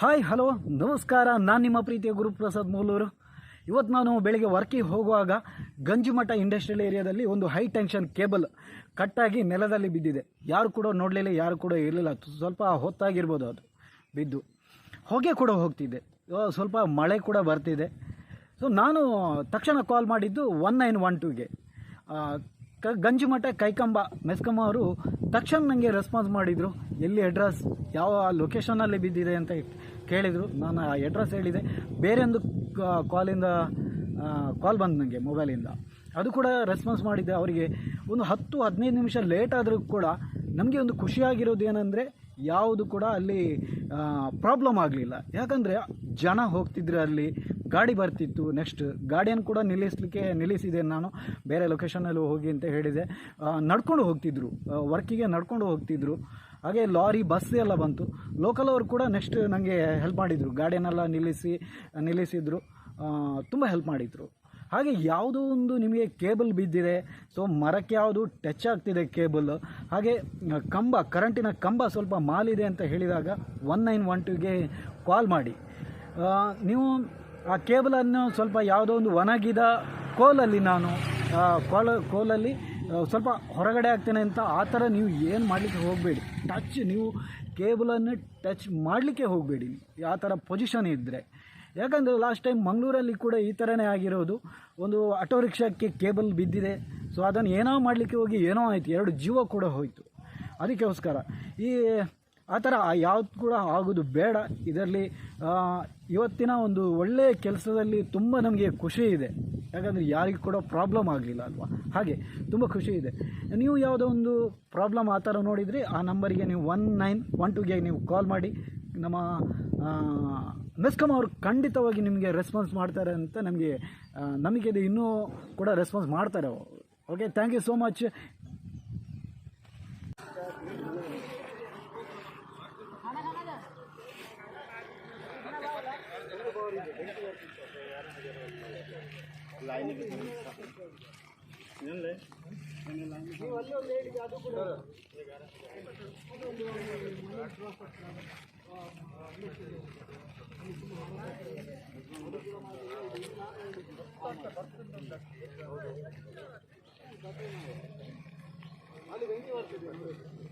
Hi, hello, ನಮಸ್ಕಾರ. ನಾನು ನಿಮ್ಮ ಪ್ರೀತಿಯ ಗುರುಪ್ರಸಾದ್ ಮೂಲೂರು. ಇವತ್ತು ನಾನು ಬೆಳಗ್ಗೆ ವರ್ಕಿಗೆ ಹೋಗುವಾಗ ಗಂಜಿಮಠ ಇಂಡಸ್ಟ್ರಿಯಲ್ ಏರಿಯಾದಲ್ಲಿ ಒಂದು ಹೈ ಟೆನ್ಷನ್ ಕೇಬಲ್ ಕಟ್ಟಾಗಿ ನೆಲದಲ್ಲಿ ಬಿದ್ದಿದೆ. ಯಾರು ಕೂಡ ನೋಡಲಿಲ್ಲ, ಯಾರು ಕೂಡ ಇರಲಿಲ್ಲ. ಸ್ವಲ್ಪ ಹೊತ್ತಾಗಿರ್ಬೋದು ಅದು ಬಿದ್ದು. ಹೊಗೆ ಕೂಡ ಹೋಗ್ತಿದೆ. ಸ್ವಲ್ಪ ಮಳೆ ಕೂಡ ಬರ್ತಿದೆ. ಸೊ ನಾನು ತಕ್ಷಣ ಕಾಲ್ ಮಾಡಿದ್ದು ಒನ್ ನೈನ್ ಒನ್ ಟೂಗೆ ಕ ಗಂಜಿಮಠ ಕೈಕಂಬ ಮೆಸ್ಕಮ್ಮ ಅವರು ತಕ್ಷಣ ನನಗೆ ರೆಸ್ಪಾನ್ಸ್ ಮಾಡಿದರು, ಎಲ್ಲಿ ಅಡ್ರೆಸ್ ಯಾವ ಲೊಕೇಶನಲ್ಲಿ ಬಿದ್ದಿದೆ ಅಂತ ಕೇಳಿದರು. ನಾನು ಆ ಅಡ್ರೆಸ್ ಹೇಳಿದೆ. ಬೇರೆಯೊಂದು ಕಾಲಿಂದ ಕಾಲ್ ಬಂದು ನನಗೆ ಮೊಬೈಲಿಂದ ಅದು ಕೂಡ ರೆಸ್ಪಾನ್ಸ್ ಮಾಡಿದ್ದೆ ಅವರಿಗೆ. ಒಂದು ಹತ್ತು, ಹದಿನೈದು ನಿಮಿಷ ಲೇಟ್ ಆದರೂ ಕೂಡ ನಮಗೆ ಒಂದು ಖುಷಿಯಾಗಿರೋದು ಏನಂದರೆ ಯಾವುದು ಕೂಡ ಅಲ್ಲಿ ಪ್ರಾಬ್ಲಮ್ ಆಗಲಿಲ್ಲ. ಯಾಕಂದರೆ ಜನ ಹೋಗ್ತಿದ್ರೆ ಅಲ್ಲಿ ಗಾಡಿ ಬರ್ತಿತ್ತು ನೆಕ್ಸ್ಟ್ ಗಾಡಿಯನ್ನು ಕೂಡ ನಿಲ್ಲಿಸಲಿಕ್ಕೆ ನಿಲ್ಲಿಸಿದೆ ನಾನು. ಬೇರೆ ಲೊಕೇಶನಲ್ಲಿ ಹೋಗಿ ಅಂತ ಹೇಳಿದೆ. ನಡ್ಕೊಂಡು ಹೋಗ್ತಿದ್ರು. ವರ್ಕಿಗೆ ನಡ್ಕೊಂಡು ಹೋಗ್ತಿದ್ರು. ಹಾಗೆ ಲಾರಿ ಬಸ್ ಎಲ್ಲ ಬಂತು. ಲೋಕಲ್ ಅವರು ಕೂಡ ನೆಕ್ಸ್ಟ್ ನನಗೆ ಹೆಲ್ಪ್ ಮಾಡಿದರು. ಗಾಡಿಯನ್ನೆಲ್ಲ ನಿಲ್ಲಿಸಿ, ನಿಲ್ಲಿಸಿದ್ರು. ತುಂಬ ಹೆಲ್ಪ್ ಮಾಡಿದರು. ಹಾಗೆ ಯಾವುದೋ ಒಂದು ನಿಮಗೆ ಕೇಬಲ್ ಬಿದ್ದಿದೆ. ಸೊ ಮರಕ್ಕೆ ಯಾವುದು ಟಚ್ ಆಗ್ತಿದೆ ಕೇಬಲ್ ಹಾಗೆ ಕಂಬ ಕರೆಂಟಿನ ಕಂಬ ಸ್ವಲ್ಪ ಮಾಲಿದೆ ಅಂತ ಹೇಳಿದಾಗ ಒನ್ ನೈನ್ ಒನ್ ಟುಗೆ ಕಾಲ್ ಮಾಡಿ. ನೀವು ಆ ಕೇಬಲನ್ನು ಸ್ವಲ್ಪ ಯಾವುದೋ ಒಂದು ಒಣಗಿದ ಕೋಲಲ್ಲಿ ನಾನು ಕೋಲ, ಕೋಲಲ್ಲಿ ಸ್ವಲ್ಪ ಹೊರಗಡೆ ಆಗ್ತೇನೆ ಅಂತ ಆ ಥರ ನೀವು ಏನು ಮಾಡಲಿಕ್ಕೆ ಹೋಗಬೇಡಿ. ಟಚ್ ನೀವು ಕೇಬಲನ್ನು ಟಚ್ ಮಾಡಲಿಕ್ಕೆ ಹೋಗಬೇಡಿ. ಆ ಥರ ಪೊಸಿಷನ್ ಇದ್ದರೆ ಯಾಕಂದರೆ ಲಾಸ್ಟ್ ಟೈಮ್ ಮಂಗಳೂರಲ್ಲಿ ಕೂಡ ಈ ಥರನೇ ಆಗಿರೋದು. ಒಂದು ಆಟೋ ರಿಕ್ಷಾಕ್ಕೆ ಕೇಬಲ್ ಬಿದ್ದಿದೆ. ಸೊ ಅದನ್ನು ಏನೋ ಮಾಡಲಿಕ್ಕೆ ಹೋಗಿ ಏನೋ ಆಯಿತು. ಎರಡು ಜೀವ ಕೂಡ ಹೋಯಿತು. ಅದಕ್ಕೋಸ್ಕರ ಈ ಆ ಥರ ಯಾವ್ದು ಕೂಡ ಆಗೋದು ಬೇಡ. ಇದರಲ್ಲಿ ಇವತ್ತಿನ ಒಂದು ಒಳ್ಳೆಯ ಕೆಲಸದಲ್ಲಿ ತುಂಬ ನಮಗೆ ಖುಷಿ ಇದೆ. ಯಾಕಂದರೆ ಯಾರಿಗೆ ಕೂಡ ಪ್ರಾಬ್ಲಮ್ ಆಗಲಿಲ್ಲ ಅಲ್ವಾ? ಹಾಗೆ, ತುಂಬ ಖುಷಿ ಇದೆ. ನೀವು ಯಾವುದೋ ಒಂದು ಪ್ರಾಬ್ಲಮ್ ಆ ಥರ ನೋಡಿದರೆ ಆ ನಂಬರಿಗೆ ನೀವು ಒನ್ ನೈನ್ ಒನ್ ಟುಗೆ ನೀವು ಕಾಲ್ ಮಾಡಿ. ನಮ್ಮ ಮೆಸ್ಕಮ್ ಅವರು ಖಂಡಿತವಾಗಿ ನಿಮಗೆ ರೆಸ್ಪಾನ್ಸ್ ಮಾಡ್ತಾರೆ ಅಂತ ನಮಗೆ ನಂಬಿಕೆ ಇದೆ ಇನ್ನೂ ಕೂಡ ರೆಸ್ಪಾನ್ಸ್ ಮಾಡ್ತಾರೆ okay thank you so much ಇಲ್ಲೇ ಬೆಂಕಿ ನೋಡಿ.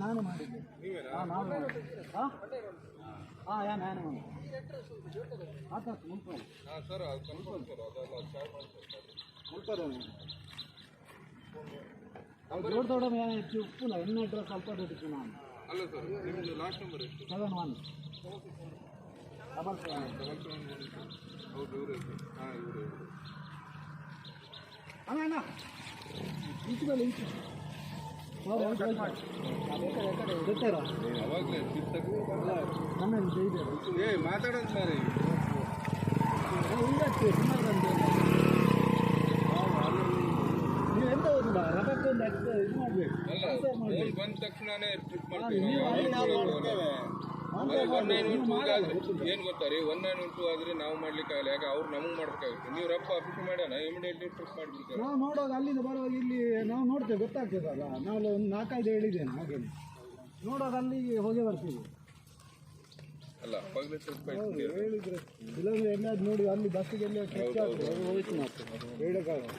ನಾನು ಮಾಡಿದ್ದೆ ಹಾಂ ನಾನು ಮಾಡಿದ್ದೆ ಹಾಂ ಹಾಂ ಯಾ ನಾನು ಮಾಡಿದ್ದೆ ಆತ ಮುನ್ಪಾಡಿ ಮುನ್ಪಾಡಿ ದೊಡ್ಡ ದೊಡ್ಡ ಹೆಚ್ಚು ಉಪ್ಪುಲ್ಲ ಎಣ್ಣೆ ಇಟ್ಟರೆ ಸ್ವಲ್ಪ ದೊಡ್ಡ ನಾನು ಅಲ್ಲ ಸರ್ ನಿಮ್ಮದು ಲಾಸ್ಟ್ ನಂಬರ್ ಎಷ್ಟು seven one double seven double seven ಹೌದು ಇವರೇ ಹಾಂ ಇವರೇ ಇವರು ಅಣ್ಣ ಅಣ್ಣ ಇಂಚು ಮೇಲೆ ಇಂಚು ಮಾತಾಡೋದು ಒಂದು ಎಕ್ಸ್ ಇದು ಮಾಡಬೇಕು ಬಂದ ತಕ್ಷಣನೇ ಟ್ರಿಪ್ ಮಾಡ್ತೀವಿ ಒನ್ ನೈನ್ ಒನ್ ಟೂ ಆದ್ರೆ ಏನು ಗೊತ್ತಾ ರೀ? ಒನ್ ನೈನ್ ಒನ್ ಟೂ ಆದರೆ ನಾವು ಮಾಡ್ಲಿಕ್ಕೆ ಆಗಲ್ಲ. ಯಾಕೆ? ಅವ್ರು ನಮಗೆ ಮಾಡ್ಬೇಕಾಗುತ್ತೆ ನೀವು ರಪ್ಪ ಆಫೀಸ್ ಮಾಡೋಣ ಇಮಿಡಿಯೇಟ್ಲಿ ಟ್ರಿಪ್ ಮಾಡಿಬಿಡ್ತಾರೆ? ನಾವು ನೋಡೋದು ಅಲ್ಲಿಂದ ಬರುವಾಗ ಇಲ್ಲಿ ನಾವು ನೋಡ್ತೇವೆ ಗೊತ್ತಾಗ್ತದಲ್ಲ. ನಾವು ಒಂದು ನಾಲ್ಕೈದು ಹೇಳಿದ್ದೇನೆ ಹಾಗೆ ನೋಡೋದು ಅಲ್ಲಿ ಹೋಗಿ ಬರ್ತೀವಿ. ಅಲ್ಲ ಟ್ರಿಪ್ ಹೌದು, ಹೇಳಿದ್ರೆ. ಇಲ್ಲಾಂದ್ರೆ ಎಲ್ಲಾದ್ರು ನೋಡಿ ಅಲ್ಲಿ ಬಸ್ಸಿಗೆ ಎಲ್ಲ ಹೇಳಕ್ಕಾಗ ಹೋಯ್ತು ಹೇಳಕ್ಕಾಗಲ್ಲ.